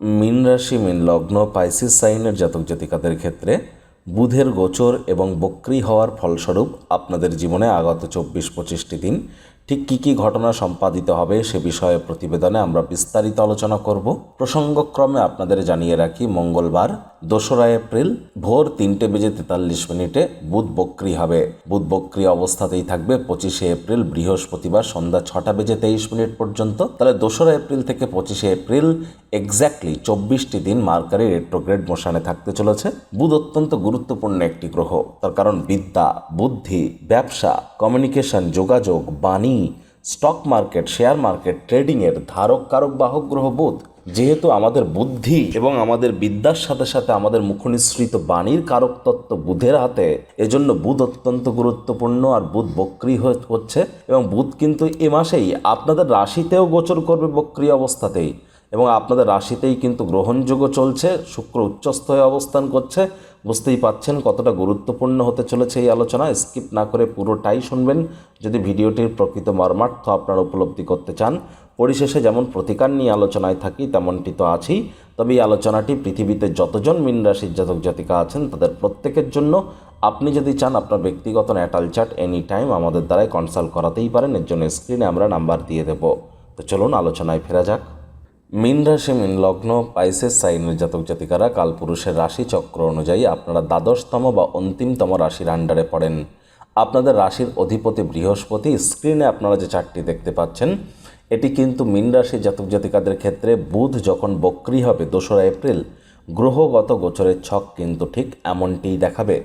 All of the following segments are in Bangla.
মীন রাশি, মীন লগ্ন, পাইসিস সাইনের জাতক জাতিকাদের ক্ষেত্রে বুধের গোচর এবং বক্রি হওয়ার ফলস্বরূপ আপনাদের জীবনে আগত চব্বিশ পঁচিশটি দিন। ঠিক কী কী ঘটনা সম্পাদিত হবে সে বিষয়ে প্রতিবেদনে আমরা বিস্তারিত আলোচনা করব। প্রসঙ্গক্রমে আপনাদের জানিয়ে রাখি, মঙ্গলবার দোসরা এপ্রিল ভোর তিনটে বেজে তেতাল্লিশ মিনিটে বুধ বক্রি হবে। বুধ বক্রি অবস্থাতেই থাকবে পঁচিশে এপ্রিল বৃহস্পতিবার সন্ধ্যা ছটা বেজে তেইশ মিনিট পর্যন্ত। তাহলে দোসরা এপ্রিল থেকে পঁচিশে এপ্রিল এক্স্যাক্টলি চব্বিশটি দিন মার্কারি রেট্রোগ্রেড মোশনে থাকতে চলেছে। বুধ অত্যন্ত গুরুত্বপূর্ণ একটি গ্রহ। তার কারণ বিদ্যা, বুদ্ধি, ব্যবসা কমিউনিকেশন যোগাযোগ, বাণী স্টক মার্কেট শেয়ার মার্কেট ট্রেডিংয়ের ধারক কারক বাহক গ্রহ বুধ। যেহেতু আমাদের বুদ্ধি এবং আমাদের বিদ্যার সাথে সাথে আমাদের মুখনিসৃত বাণীর কারক তত্ত্ব বুধের হাতে, এজন্য বুধ অত্যন্ত গুরুত্বপূর্ণ আর বুধ বক্রি হচ্ছে এবং বুধ কিন্তু এ মাসেই আপনাদের রাশিতেও গোচর করবে বক্রি অবস্থাতেই এবং আপনাদের রাশিতেই কিন্তু গ্রহণযোগ্য চলছে, শুক্র উচ্চস্থ হয়ে অবস্থান করছে। বুঝতেই পাচ্ছেন কতটা গুরুত্বপূর্ণ হতে চলেছে এই আলোচনা, স্কিপ না করে পুরোটাই শুনবেন। যদি ভিডিওটির প্রকৃত মর্মার্থ আপনারা উপলব্ধি করতে চান পরিশেষে যেমন প্রতিকার নিয়ে আলোচনায় থাকি, তেমনটি তো আছেই। তবে এই আলোচনাটি পৃথিবীতে যতজন মিন রাশির জাতক জাতিকা আছেন, তাদের প্রত্যেকের জন্য আপনি যদি চান আপনার ব্যক্তিগত ন্যাটাল চার্ট এনি টাইম আমাদের দ্বারাই কনসাল্ট করাতেই পারেন, এর জন্য স্ক্রিনে আমরা নাম্বার দিয়ে দেব। তো চলুন আলোচনায় ফেরা যাক। মীন রাশি, মীন লগ্ন, পাইসেস সাইনের জাতক জাতিকারা কালপুরুষের রাশি চক্র অনুযায়ী আপনারা দ্বাদশতম বা অন্তিমতম রাশির আন্ডারে পড়েন। আপনাদের রাশির অধিপতি বৃহস্পতি, স্ক্রিনে আপনারা যে চারটি দেখতে পাচ্ছেন এটি কিন্তু মীন রাশির জাতক জাতিকাদের ক্ষেত্রে বুধ যখন বক্রি হবে দোসরা এপ্রিল, গ্রহগত গোচরের ছক কিন্তু ঠিক এমনটিই দেখাবে।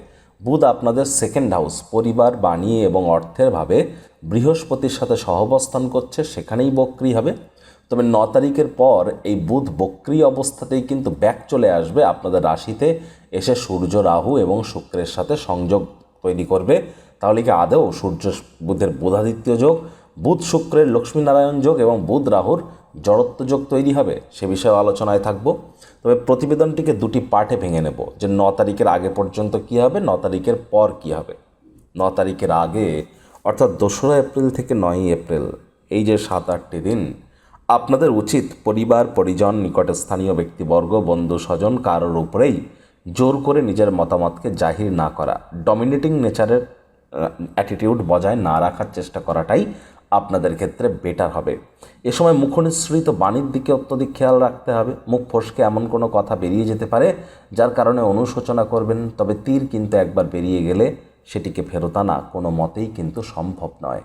বুধ আপনাদের সেকেন্ড হাউস পরিবার, বাণী এবং অর্থের ভাবে বৃহস্পতির সাথে সহবস্থান করছে, সেখানেই বক্রি হবে। তবে ন তারিখের পর এই বুধ বক্রি অবস্থাতেই কিন্তু ব্যাক চলে আসবে আপনাদের রাশিতে, এসে সূর্য, রাহু এবং শুক্রের সাথে সংযোগ তৈরি করবে। তাহলে কি আদৌ সূর্য, বুধের বুধাদিত্য যোগ বুধ শুক্রের লক্ষ্মীনারায়ণ যোগ এবং বুধ রাহুর জড়ত্ব যোগ তৈরি হবে, সে বিষয়ে আলোচনায় থাকব। তবে প্রতিবেদনটিকে দুটি পার্টে ভেঙে নেব। যে ন তারিখের আগে পর্যন্ত কী হবে, ন তারিখের পর কী হবে? ন তারিখের আগে, অর্থাৎ দোসরা এপ্রিল থেকে নয়ই এপ্রিল, এই যে সাত আটটি দিন, আপনাদের উচিত পরিবার, পরিজন, নিকটে স্থানীয় ব্যক্তিবর্গ, বন্ধু, স্বজন, কারোর উপরেই জোর করে নিজের মতামতকে জাহির না করা। ডমিনেটিং নেচারের অ্যাটিটিউড বজায় না রাখার চেষ্টা করাটাই আপনাদের ক্ষেত্রে বেটার হবে। এ সময় মুখনিসৃত বাণীর দিকে অত্যধিক খেয়াল রাখতে হবে। মুখ ফসকে এমন কোনো কথা বেরিয়ে যেতে পারে, যার কারণে অনুশোচনা করবেন, তবে তীর কিন্তু একবার বেরিয়ে গেলে সেটিকে ফেরত আনা কোনো মতেই কিন্তু সম্ভব নয়।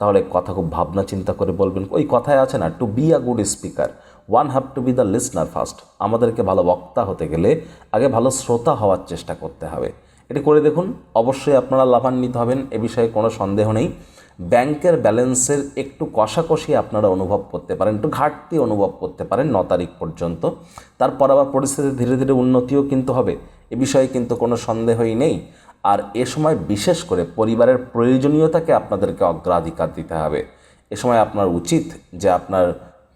তাহলে কথা খুব ভাবনা চিন্তা করে বলবেন, ওই কথায় আছে না to be a good speaker one have to be the listener first আমাদেরকে ভালো বক্তা হতে গেলে আগে ভালো শ্রোতা হওয়ার চেষ্টা করতে হবে। এটি করে দেখুন, অবশ্যই আপনারা লাভান্বিত হবেন, এ বিষয়ে কোনো সন্দেহ নেই। ব্যাংকের ব্যালেন্সের একটু কষাকষি আপনারা অনুভব করতে পারেন, একটু ঘাটতি অনুভব করতে পারেন ন তারিখ পর্যন্ত। তারপর আবার পরিস্থিতি ধীরে ধীরে উন্নতিও কিন্তু হবে, এ বিষয়ে কিন্তু কোনো সন্দেহই নেই। আর এ সময় বিশেষ করে পরিবারের প্রয়োজনীয়তাকে আপনাদেরকে অগ্রাধিকার দিতে হবে। এ সময় আপনার উচিত যে আপনার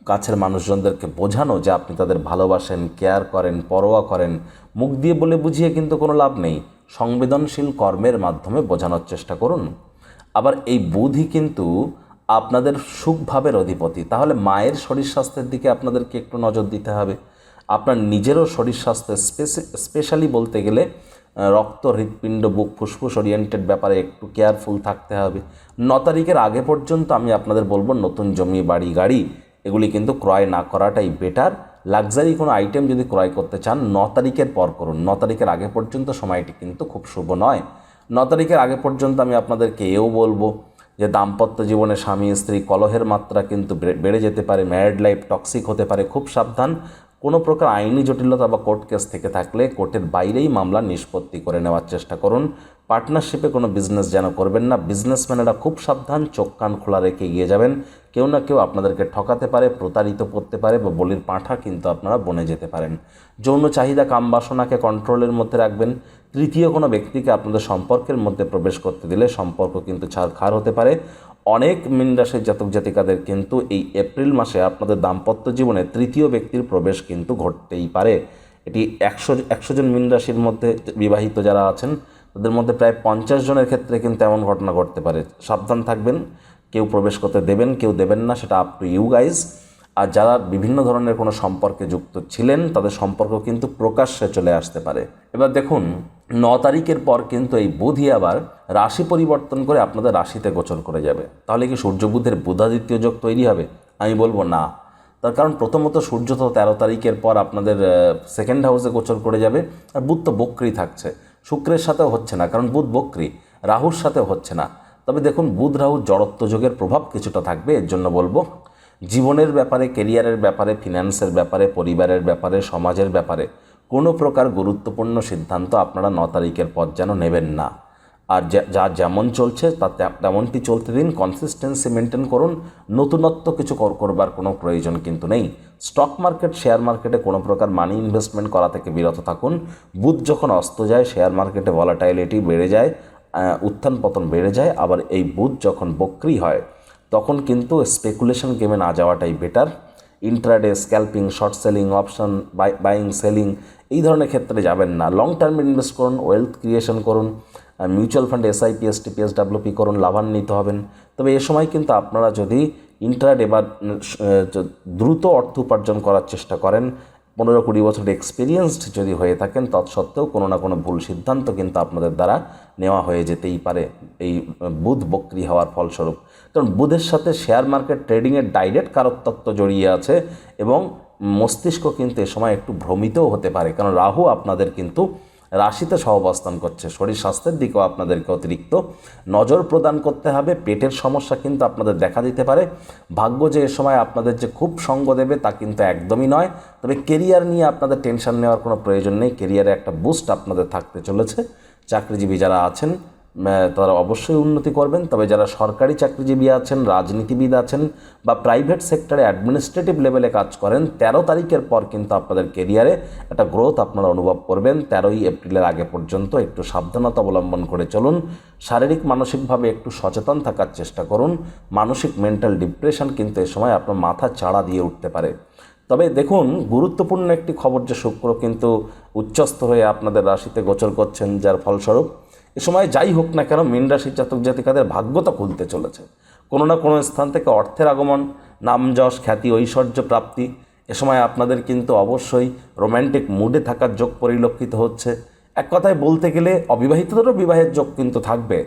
কাছের মানুষজনদেরকে বোঝানো যে আপনি তাদের ভালোবাসেন, কেয়ার করেন, পরোয়া করেন। মুখ দিয়ে বলে বুঝিয়ে কিন্তু কোনো লাভ নেই। সংবেদনশীল কর্মের মাধ্যমে বোঝানোর চেষ্টা করুন। আবার এই বুধই কিন্তু আপনাদের সুখভাবের অধিপতি। তাহলে মায়ের শরীর স্বাস্থ্যের দিকে আপনাদেরকে একটু নজর দিতে হবে। আপনার নিজেরও শরীর স্বাস্থ্যের স্পেশালি বলতে গেলে রক্ত, হৃৎপিণ্ড, বুক ফুসফুস ওরিয়েন্টেড ব্যাপারে একটু কেয়ারফুল থাকতে হবে। ন তারিখের আগে পর্যন্ত আমি আপনাদের বলব, নতুন জমি, বাড়ি, গাড়ি, এগুলি কিন্তু ক্রয় না করাটাই বেটার লাক্সারি কোনো আইটেম যদি ক্রয় করতে চান, ন তারিখের পর করুন। ন তারিখের আগে পর্যন্ত সময়টি কিন্তু খুব শুভ নয়। ন তারিখের আগে পর্যন্ত আমি আপনাদেরকে এও বলব যে দাম্পত্য জীবনে স্বামী, স্ত্রী কলহের মাত্রা কিন্তু বেড়ে যেতে পারে ম্যারিড লাইফ টক্সিক হতে পারে, খুব সাবধান। কোনো প্রকার আইনি জটিলতা বা কোর্ট কেস থেকে থাকলে কোর্টের বাইরেই মামলা নিষ্পত্তি করে নেওয়ার চেষ্টা করুন। পার্টনারশিপে কোনো বিজনেস যেন করবেন না। বিজনেসম্যানেরা খুব সাবধান, চোখ কান খোলা রেখে এগিয়ে যাবেন। কেউ না কেউ আপনাদেরকে ঠকাতে পারে, প্রতারিত করতে পারে বা বলির পাঁঠা কিন্তু আপনারা বনে যেতে পারেন। যৌন চাহিদা, কাম বাসনাকে কন্ট্রোলের মধ্যে রাখবেন। তৃতীয় কোনো ব্যক্তিকে আপনাদের সম্পর্কের মধ্যে প্রবেশ করতে দিলে সম্পর্ক কিন্তু ছাড়খাড় হতে পারে। অনেক মিন রাশির জাতক জাতিকাদের কিন্তু এই এপ্রিল মাসে আপনাদের দাম্পত্য জীবনে তৃতীয় ব্যক্তির প্রবেশ কিন্তু ঘটতেই পারে। এটি একশো একশো জন মিন রাশির মধ্যে বিবাহিত যারা আছেন, তাদের মধ্যে প্রায় পঞ্চাশ জনের ক্ষেত্রে কিন্তু এমন ঘটনা ঘটতে পারে। সাবধান থাকবেন, কেউ প্রবেশ করতে দেবেন, কেউ দেবেন না, সেটা আপ টু ইউ গাইজ আর যারা বিভিন্ন ধরনের কোনো সম্পর্কে যুক্ত ছিলেন, তাদের সম্পর্ক কিন্তু প্রকাশ্যে চলে আসতে পারে। এবার দেখুন, ন তারিখের পর কিন্তু এই বুধই আবার রাশি পরিবর্তন করে আপনাদের রাশিতে গোচর করে যাবে। তাহলে কি সূর্য বুধের বুধাদিত্য যোগ তৈরি হবে? আমি বলব না। তার কারণ প্রথমত সূর্য তো তেরো তারিখের পর আপনাদের সেকেন্ড হাউসে গোচর করে যাবে। আর বুধ তো বক্রি থাকছে। শুক্রের সাথেও হচ্ছে না, কারণ বুধ বক্রি। রাহুর সাথেও হচ্ছে না। তবে দেখুন বুধ রাহু জড়ত্ব যোগের প্রভাব কিছুটা থাকবে, এর জন্য বলব। জীবনের ব্যাপারে কেরিয়ারের ব্যাপারে ফিনান্সের ব্যাপারে, পরিবারের ব্যাপারে, সমাজের ব্যাপারে কোনো প্রকার গুরুত্বপূর্ণ সিদ্ধান্ত আপনারা ন তারিখের পর যেন নেবেন না। আর যা- যেমন চলছে, তা তেমনটি চলতে দিন কনসিস্টেন্সি মেনটেন করুন, নতুনত্ব কিছু কর- করবার কোনো প্রয়োজন কিন্তু নেই। স্টক মার্কেট শেয়ার মার্কেটে কোনো প্রকার মানি ইনভেস্টমেন্ট করা থেকে বিরত থাকুন। বুধ যখন অস্ত যায় শেয়ার মার্কেটে ভলাটাইলিটি বেড়ে যায় উত্থান পতন বেড়ে যায়, আবার এই বুধ যখন বক্রি হয় তখন কিন্তু স্পেকুলেশন গেমে না যাওয়াটাই better intraday scalping short selling option buying selling এই ধরনের ক্ষেত্রে যাবেন না। লং টার্মে ইনভেস্ট করুন ওয়েলথ ক্রিয়েশন করুন mutual fund SIP STPs WP করুন, লাভান্বিত হবেন। তবে এ সময় কিন্তু আপনারা যদি ইন্ট্রাডে বা দ্রুত অর্থ উপার্জন করার চেষ্টা করেন পনেরো কুড়ি বছর এক্সপিরিয়েন্সড যদি হয়ে থাকেন, তৎসত্ত্বেও কোনো না কোনো ভুল সিদ্ধান্ত কিন্তু আপনাদের দ্বারা নেওয়া হয়ে যেতেই পারে এই বুধ বক্রি হওয়ার ফলস্বরূপ। কারণ বুধের সাথে শেয়ার মার্কেট ট্রেডিংয়ের ডাইরেক্ট কারকতত্ত্ব জড়িয়ে আছে এবং মস্তিষ্ক কিন্তু এ সময় একটু ভ্রমিতও হতে পারে। কারণ রাহু আপনাদের কিন্তু রাশিতে সহাবস্থান করছে। শরীর স্বাস্থ্যের দিকেও আপনাদেরকে অতিরিক্ত নজর প্রদান করতে হবে। পেটের সমস্যা কিন্তু আপনাদের দেখা দিতে পারে। ভাগ্য যে এ সময় আপনাদের যে খুব সঙ্গ দেবে তা কিন্তু একদমই নয়। তবে কেরিয়ার নিয়ে আপনাদের টেনশন নেওয়ার কোনো প্রয়োজন নেই। কেরিয়ারে একটা বুস্ট আপনাদের থাকতে চলেছে। চাকরিজীবী যারা আছেন তারা অবশ্যই উন্নতি করবেন। তবে যারা সরকারি চাকরিজীবী আছেন, রাজনীতিবিদ আছেন বা প্রাইভেট সেক্টরে অ্যাডমিনিস্ট্রেটিভ লেভেলে কাজ করেন, তেরো তারিখের পর কিন্তু আপনাদের কেরিয়ারে একটা গ্রোথ আপনারা অনুভব করবেন। তেরোই এপ্রিলের আগে পর্যন্ত একটু সাবধানতা অবলম্বন করে চলুন। শারীরিক, মানসিকভাবে একটু সচেতন থাকার চেষ্টা করুন। মানসিক মেন্টাল ডিপ্রেশন কিন্তু এ সময় আপনার মাথা চাড়া দিয়ে উঠতে পারে। তবে দেখুন, গুরুত্বপূর্ণ একটি খবর যে শুক্র কিন্তু উচ্চস্থ হয়ে আপনাদের রাশিতে গোচর করছেন, যার ফলস্বরূপ এ সময় যাই হোক না কেন মীন রাশির জাতক জাতিকাদের ভাগ্য তো খুলতে চলেছে। কোনো না কোনো স্থান থেকে অর্থের আগমন, নাম যশ, খ্যাতি, ঐশ্বর্য প্রাপ্তি, এ সময় আপনাদের কিন্তু অবশ্যই রোম্যান্টিক মুডে থাকার যোগ পরিলক্ষিত হচ্ছে। এক কথায় বলতে গেলে অবিবাহিতদেরও বিবাহের যোগ কিন্তু থাকবে।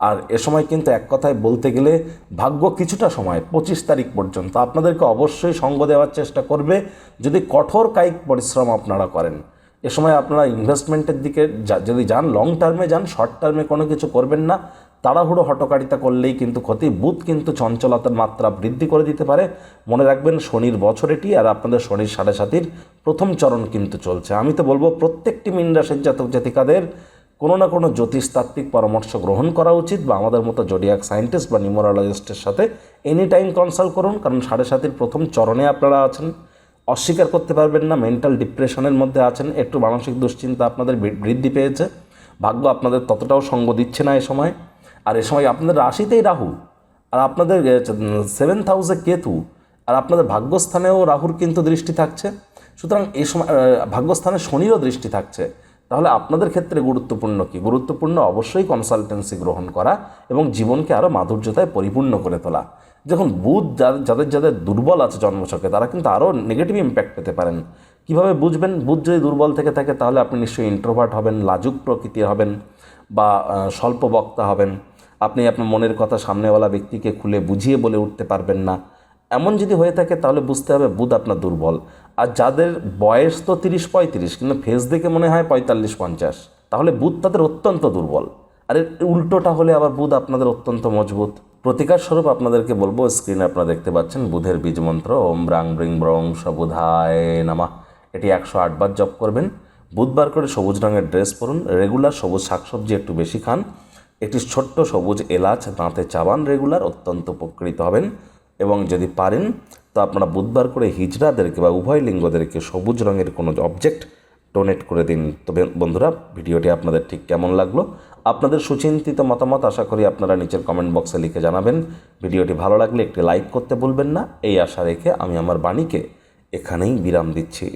আর এ সময় কিন্তু এক কথায় বলতে গেলে ভাগ্য কিছুটা সময়, পঁচিশ তারিখ পর্যন্ত আপনাদেরকে অবশ্যই সঙ্গ দেওয়ার চেষ্টা করবে। যদি কঠোর কায়িক পরিশ্রম আপনারা করেন এ সময় আপনারা ইনভেস্টমেন্টের দিকে যদি যান লং টার্মে যান শর্ট টার্মে কোনো কিছু করবেন না। তাড়াহুড়ো হটকারিতা করলেই কিন্তু ক্ষতি বুধ কিন্তু চঞ্চলতার মাত্রা বৃদ্ধি করে দিতে পারে। মনে রাখবেন, শনির বছর এটি আর আপনাদের শনির সাড়ে সাতির প্রথম চরণ কিন্তু চলছে। আমি তো বলব, প্রত্যেকটি মিন রাশির জাতক জাতিকাদের কোনো না কোনো জ্যোতিষতাত্ত্বিক পরামর্শ গ্রহণ করা উচিত বা আমাদের মতো জোডিয়াক সায়েন্টিস্ট বা নিউমোরোলজিস্টের সাথে এনি টাইম কনসাল্ট করুন, কারণ সাড়ে সাতির প্রথম চরণে আপনারা আছেন। অস্বীকার করতে পারবেন না মেন্টাল ডিপ্রেশনের মধ্যে আছেন, একটু মানসিক দুশ্চিন্তা আপনাদের বৃদ্ধি পেয়েছে, ভাগ্য আপনাদের ততটাও সঙ্গ দিচ্ছে না এ সময়। আর এ সময় আপনাদের রাশিতেই রাহু, আর আপনাদের সেভেন্থ হাউসে কেতু, আর আপনাদের ভাগ্যস্থানেও রাহুর কিন্তু দৃষ্টি থাকছে। সুতরাং এই সময় ভাগ্যস্থানে শনিরও দৃষ্টি থাকছে। তাহলে আপনাদের ক্ষেত্রে গুরুত্বপূর্ণ কি? গুরুত্বপূর্ণ অবশ্যই কনসালটেন্সি গ্রহণ করা এবং জীবনকে আরও মাধুর্যতায় পরিপূর্ণ করে তোলা। যখন বুধ যাদের যাদের দুর্বল আছে জন্মছকে, তারা কিন্তু আরও নেগেটিভ ইম্প্যাক্ট পেতে পারেন। কীভাবে বুঝবেন? বুধ যদি দুর্বল থেকে থাকে, তাহলে আপনি নিশ্চয়ই ইন্ট্রোভার্ট হবেন, লাজুক প্রকৃতির হবেন বা স্বল্প বক্তা হবেন। আপনি আপনার মনের কথা সামনেওয়ালা ব্যক্তিকে খুলে বুঝিয়ে বলে উঠতে পারবেন না। এমন যদি হয়ে থাকে, তাহলে বুঝতে হবে বুধ আপনার দুর্বল। আর যাদের বয়স তো তিরিশ পঁয়ত্রিশ, কিন্তু ফেস দেখে মনে হয় পঁয়তাল্লিশ পঞ্চাশ, তাহলে বুধ তাদের অত্যন্ত দুর্বল। আর এর উল্টোটা হলে আবার বুধ আপনাদের অত্যন্ত মজবুত। প্রতিকার স্বরূপ আপনাদেরকে বলব স্ক্রিনে আপনারা দেখতে পাচ্ছেন, বুধের বীজ মন্ত্র ওম ব্রাং ব্রিং ব্রং সবুধায় নামা। এটি একশো আটবার জপ করবেন। বুধবার করে সবুজ রঙের ড্রেস পরুন, রেগুলার সবুজ শাকসবজি একটু বেশি খান। একটি ছোট্ট সবুজ এলাচ, দাঁতে চাবান রেগুলার, অত্যন্ত উপকৃত হবেন। এবং যদি পারেন, তো আপনারা বুধবার করে হিজড়াদেরকে বা উভয় লিঙ্গদেরকে সবুজ রঙের কোনো অবজেক্ট ডোনেট করে দিন। তবে বন্ধুরা, ভিডিওটি আপনাদের ঠিক কেমন লাগল? আপনাদের সুচিন্তিত মতামত আশা করি আপনারা নিচের কমেন্ট বক্সে লিখে জানাবেন। ভিডিওটি ভালো লাগলে একটি লাইক করতে বলবেন না। এই আশা রেখে আমি আমার বাণীকে এখানেই বিরাম দিচ্ছি।